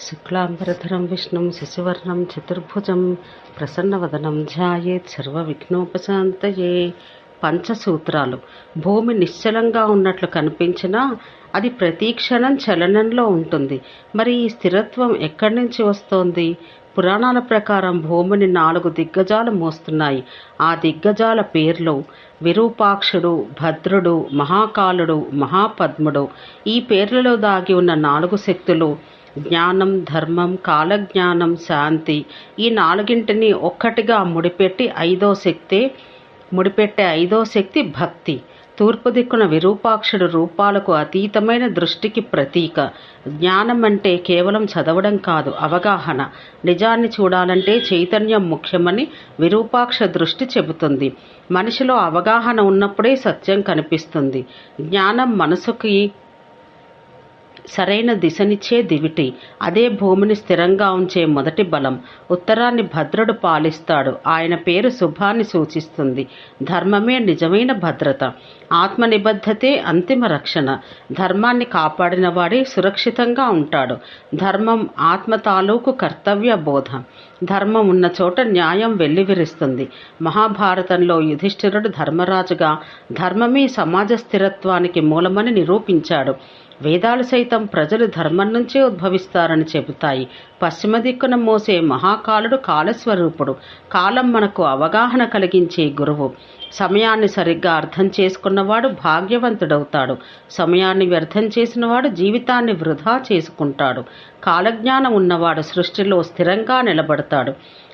శుక్లాంబరధరం విష్ణుం శశివర్ణం చతుర్భుజం ప్రసన్నవదనం ధ్యాయేత్ సర్వవిఘ్నోపశాంతయే. పంచసూత్రాలు. భూమి నిశ్చలంగా ఉన్నట్లు కనిపించినా అది ప్రతి క్షణం చలనంలో ఉంటుంది. మరి ఈ స్థిరత్వం ఎక్కడి నుంచి వస్తోంది? పురాణాల ప్రకారం భూమిని నాలుగు దిగ్గజాలు మోస్తున్నాయి. ఆ దిగ్గజాల పేర్లు విరూపాక్షుడు భద్రుడు మహాకాలుడు మహాపద్ముడు. ఈ పేర్లలో దాగి ఉన్న నాలుగు శక్తులు జ్ఞానం ధర్మం కాలజ్ఞానం శాంతి ఈ నాలుగింటిని ఒక్కటిగా ముడిపెట్టి ఐదో శక్తి ముడిపెట్టే ఐదో శక్తి భక్తి. తూర్పు దిక్కున విరూపాక్షుడు రూపాలకు అతీతమైన దృష్టికి ప్రతీక. జ్ఞానం అంటే కేవలం చదవడం కాదు అవగాహన. నిజాన్ని చూడాలంటే చైతన్యం ముఖ్యమని విరూపాక్ష దృష్టి చెబుతుంది. మనిషిలో అవగాహన ఉన్నప్పుడే సత్యం కనిపిస్తుంది. జ్ఞానం మనసుకి సరైన దిశనిచ్చే దివిటి అదే భూమిని స్థిరంగా ఉంచే మొదటి బలం. ఉత్తరాన్ని భద్రుడు పాలిస్తాడు. ఆయన పేరు శుభాన్ని సూచిస్తుంది. ధర్మమే నిజమైన భద్రత. ఆత్మ నిబద్ధతే అంతిమ రక్షణ. ధర్మాన్ని కాపాడిన వాడే సురక్షితంగా ఉంటాడు. ధర్మం ఆత్మ తాలూకు కర్తవ్య బోధ. ధర్మం ఉన్న చోట న్యాయం వెల్లివిరుస్తుంది. మహాభారతంలో యుధిష్ఠిరుడు ధర్మరాజుగా ధర్మమే సమాజ స్థిరత్వానికి మూలమని నిరూపించాడు. వేదాలు సైతం ప్రజలు ధర్మం నుంచే ఉద్భవిస్తారని చెబుతాయి. పశ్చిమ దిక్కున మోసే మహాకాలుడు కాలస్వరూపుడు. కాలం మనకు అవగాహన కలిగించే గురువు. సమయాన్ని సరిగ్గా అర్థం చేసుకున్నవాడు భాగ్యవంతుడవుతాడు. సమయాన్ని వ్యర్థం చేసినవాడు జీవితాన్ని వృధా చేసుకుంటాడు. కాలజ్ఞానం ఉన్నవాడు సృష్టిలో స్థిరంగా నిలబడతాడు.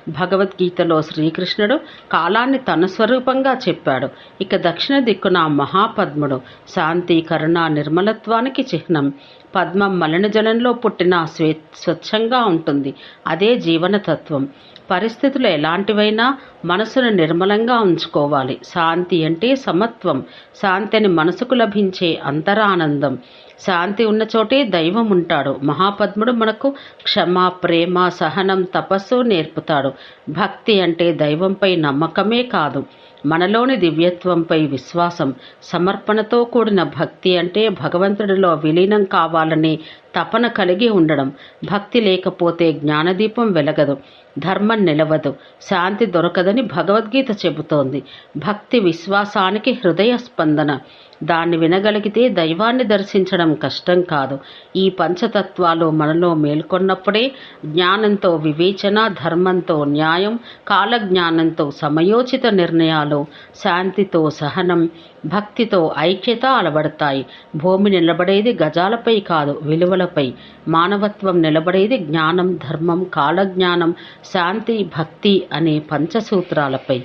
భగవద్గీతలో శ్రీకృష్ణుడు కాలాన్ని తన స్వరూపంగా చెప్పాడు. ఇక దక్షిణ దిక్కున మహాపద్ముడు శాంతి కరుణ నిర్మలత్వానికి చిహ్నం. పద్మం మలిన జలంలో పుట్టిన స్వే స్వచ్ఛంగా ఉంటుంది. అదే జీవనతత్వం. పరిస్థితులు ఎలాంటివైనా మనసును నిర్మలంగా ఉంచుకోవాలి. శాంతి అంటే సమత్వం. శాంతిని మనసుకు లభించే అంతరానందం. శాంతి ఉన్న చోటే దైవం ఉంటాడు. మహాపద్ముడు మనకు క్షమ ప్రేమ సహనం తపస్సు నేర్పుతాడు. భక్తి అంటే దైవంపై నమ్మకమే కాదు. మనలోని దివ్యత్వంపై విశ్వాసం సమర్పణతో కూడిన భక్తి అంటే భగవంతుడిలో విలీనం కావాలని తపన కలిగి ఉండడం. భక్తి లేకపోతే జ్ఞానదీపం వెలగదు. ధర్మం నిలవదు. శాంతి దొరకదని భగవద్గీత చెబుతోంది. భక్తి విశ్వాసానికి హృదయ స్పందన. దాన్ని వినగలిగితే దైవాన్ని దర్శించడం కష్టం కాదు. ఈ పంచతత్వాలు మనలో మేల్కొన్నప్పుడే జ్ఞానంతో వివేచన ధర్మంతో న్యాయం కాలజ్ఞానంతో సమయోచిత నిర్ణయాలు శాంతితో సహనం భక్తితో ఐక్యత అలవడతాయి. భూమి నిలబడేది గజాలపై కాదు విలువలపై. మానవత్వం నిలబడేది జ్ఞానం ధర్మం కాలజ్ఞానం శాంతి భక్తి అనే పంచసూత్రాలపై.